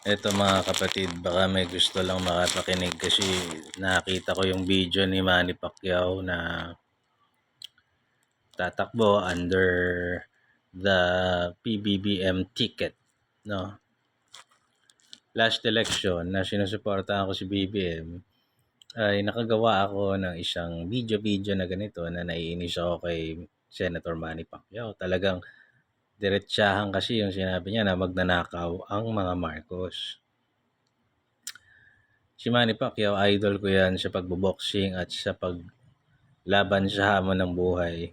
Eto mga kapatid, baka may gusto lang makapakinig kasi nakita ko yung video ni Manny Pacquiao na tatakbo under the PBBM ticket, no? Last election na sinusuportahan ko si BBM ay nakagawa ako ng isang video-video na ganito na naiinis ako kay Senator Manny Pacquiao. Talagang diretsahan kasi yung sinabi niya na magnanakaw ang mga Marcos. Si Manny Pacquiao, idol ko yan sa pagboboxing at sa paglaban sa hamon ng buhay.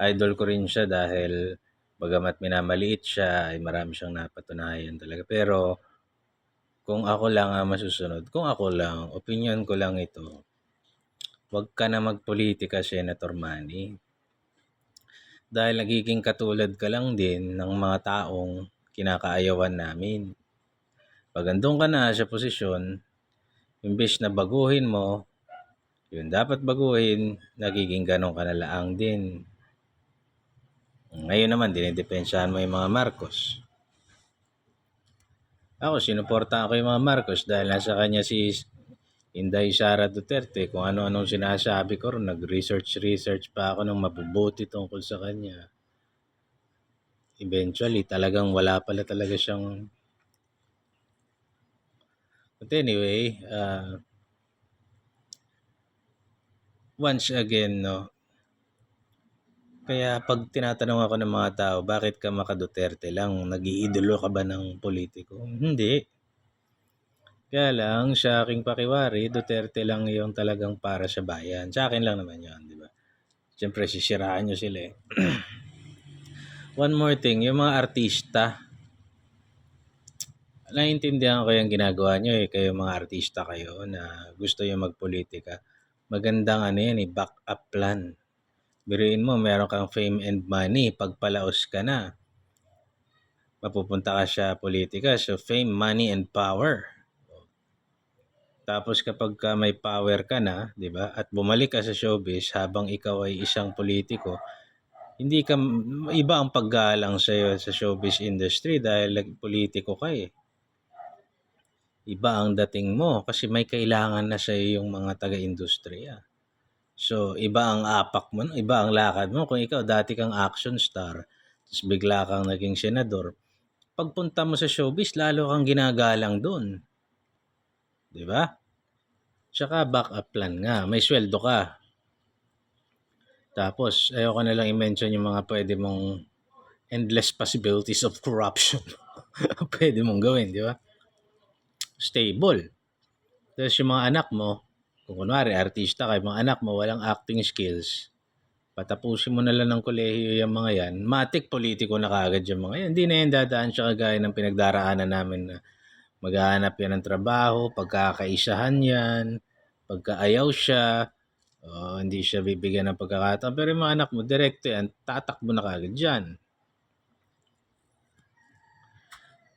Idol ko rin siya dahil bagamat minamaliit siya ay marami siyang napatunayan talaga. Pero kung ako lang ang masusunod, kung ako lang, opinion ko lang ito, wag ka na magpolitika, Senator Manny. Dahil nagiging katulad ka lang din ng mga taong kinakaayawan namin. Pag andun ka na sa posisyon, imbes na baguhin mo, yun dapat baguhin, nagiging ganun ka na laang din. Ngayon naman, dinidepensahan mo yung mga Marcos. Ako, sinuportahan ko yung mga Marcos dahil nasa kanya si Inday Sara Duterte. Kung ano-anong sinasabi ko rin, nag-research-research pa ako ng mabubuti tungkol sa kanya. Eventually, talagang wala pala talaga siyang... But anyway, uh, once again, no, kaya pag tinatanong ako ng mga tao, bakit ka maka Duterte lang? Nag-iidolo ka ba ng politiko? Hindi. Kaya lang, sa aking pakiwari, Duterte lang yung talagang para sa bayan. Sa akin lang naman yun, di ba? Siyempre, sisiraan nyo sila eh. One more thing, yung mga artista, naiintindihan ko yung ginagawa nyo eh, kayo mga artista kayo na gusto yung magpolitika. Magandang ano yan eh, back-up plan. Biruin mo, meron kang fame and money, pagpalaos ka na. Mapupunta ka sa politika, so fame, money, and power. Tapos kapag ka may power ka na, 'di ba? At bumalik ka sa showbiz habang ikaw ay isang politiko, hindi ka iba ang paggalang sa iyo sa showbiz industry dahil politiko ka eh. Iba ang dating mo kasi may kailangan na sa iyo yung mga taga-industriya. So, iba ang apak mo, iba ang lakad mo. Kung ikaw dati kang action star, tapos bigla kang naging senador, pagpunta mo sa showbiz, lalo kang ginagalang doon. 'Di ba? Tsaka backup plan nga, may sweldo ka. Tapos, ayoko na lang i-mention yung mga pwede mong endless possibilities of corruption. pwede mong gawin, di ba? Stable. Tapos yung mga anak mo, kung kunwari artista ka, mga anak mo walang acting skills, patapusin mo na lang ng kolehiyo yung mga yan, matik politiko na kagad yung mga yan. Hindi na yan dadaan siya kagaya ng pinagdaraanan namin na maghahanap yan ng trabaho, pagkakaisahan yan, pagkaayaw siya, uh, hindi siya bibigyan ng pagkakataon. Pero yung mga anak mo, direkto yan, tatakbo na kagad dyan.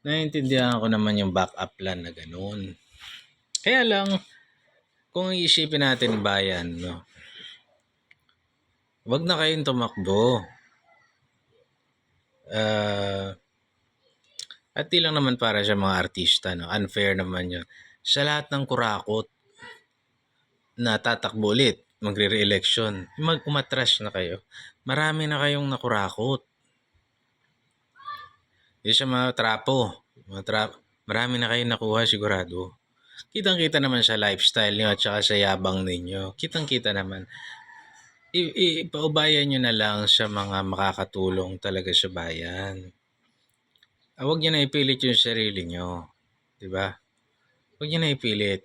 Naiintindihan ko naman yung backup plan na ganun. Kaya lang, kung iisipin natin bayan, no, wag na kayong tumakbo. Uh, at di lang naman para sa mga artista, no? unfair naman yun. Sa lahat ng kurakot na tatakbo ulit, magre-re-election, mag na kayo. Marami na kayong nakurakot. Yung sa mga trapo, mga tra- marami na kayong nakuha sigurado. Kitang-kita naman sa lifestyle niyo at saka sa yabang ninyo. Kitang-kita naman. I- ipaubayan nyo na lang sa mga makakatulong talaga sa bayan. Ah, nyo na ipilit yung sarili nyo. Di ba? Huwag nyo na ipilit.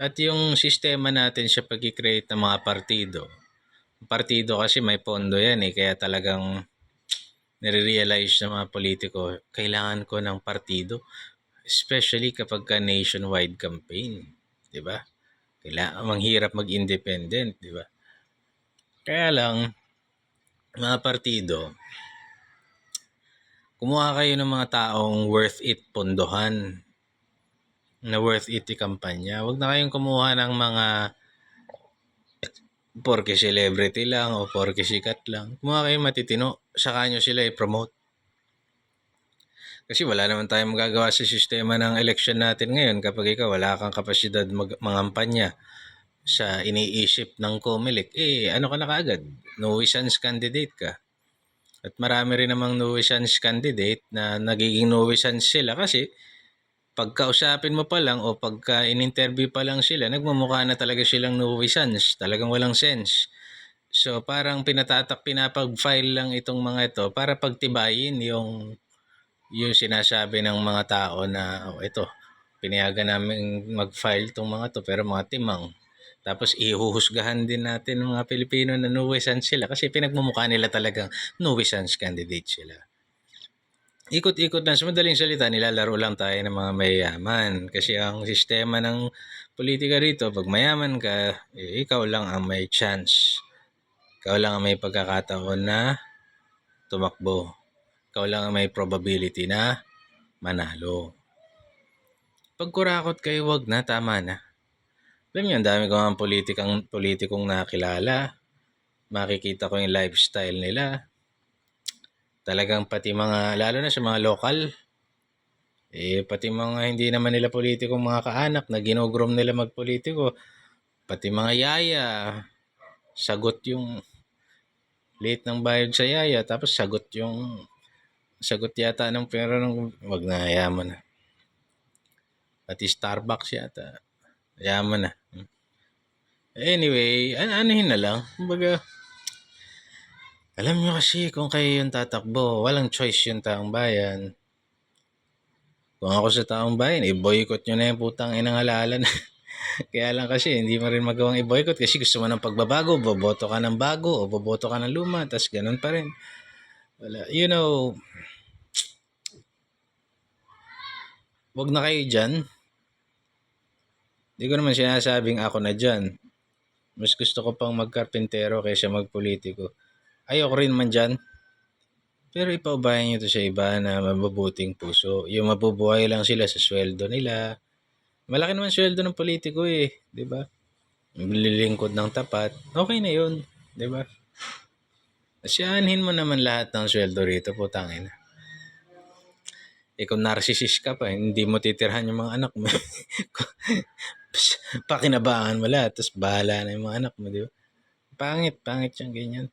At yung sistema natin sa pag-create ng mga partido. Partido kasi may pondo yan eh. Kaya talagang nare-realize ng mga politiko, kailangan ko ng partido. Especially kapag ka nationwide campaign. Di ba? Kailangan, manghirap mag-independent. Di ba? Kaya lang, mga partido, kumuha kayo ng mga taong worth it pondohan na worth it i-kampanya. Huwag na kayong kumuha ng mga porke celebrity lang o porke sikat lang. Kumuha kayong matitino, saka nyo sila i-promote. Kasi wala naman tayong magagawa sa sistema ng election natin ngayon kapag ikaw wala kang kapasidad mag mangampanya sa iniisip ng COMELEC, eh ano ka na kaagad? Nuisance candidate ka. At marami rin namang nuisance candidate na nagiging nuisance sila kasi pagkausapin mo pa lang o pagka in-interview pa lang sila, nagmumukha na talaga silang nuisance. Talagang walang sense. So parang pinatatak, pinapag-file lang itong mga ito para pagtibayin yung yung sinasabi ng mga tao na oh, ito, pinayagan namin mag-file itong mga to pero mga timang. Tapos ihuhusgahan din natin ng mga Pilipino na nuisance sila kasi pinagmumukha nila talagang nuisance candidate sila. Ikot-ikot lang sa madaling salita, nilalaro lang tayo ng mga mayayaman. Kasi ang sistema ng politika rito, pag mayaman ka, eh, ikaw lang ang may chance. Ikaw lang ang may pagkakataon na tumakbo. Ikaw lang ang may probability na manalo. Pag kurakot kayo, wag na, tama na. Alam niyo, ang dami ko mga politikang, politikong nakilala. Makikita ko yung lifestyle nila. Talagang pati mga, lalo na sa mga lokal, eh, pati mga hindi naman nila politikong mga kaanak na ginogrom nila magpolitiko, pati mga yaya, sagot yung late ng bayad sa yaya, tapos sagot yung sagot yata ng pera ng wag na yaman na. Pati Starbucks yata. Yaman na. Anyway, an anuhin na lang. Kumbaga, alam nyo kasi kung kayo yung tatakbo, walang choice yung taong bayan. Kung ako sa taong bayan, i-boycott nyo na yung putang inang halalan. Kaya lang kasi, hindi mo rin magawang i-boycott kasi gusto mo ng pagbabago, boboto ka ng bago o boboto ka ng luma, tas ganun pa rin. Wala. You know, wag na kayo dyan. Hindi ko naman sinasabing ako na dyan. Mas gusto ko pang magkarpintero kaysa magpolitiko. Ayoko rin man dyan. Pero ipaubayan nyo to sa iba na mabubuting puso. Yung mabubuhay lang sila sa sweldo nila. Malaki naman sweldo ng politiko eh. ba? Lilingkod ng tapat. Okay na yun. ba? Asyahanhin mo naman lahat ng sweldo rito, putangin. Eh kung narcissist ka pa, hindi mo titirhan yung mga anak mo. Pakinabangan mo lahat, tapos bahala na yung mga anak mo, di ba? Pangit, pangit yung ganyan.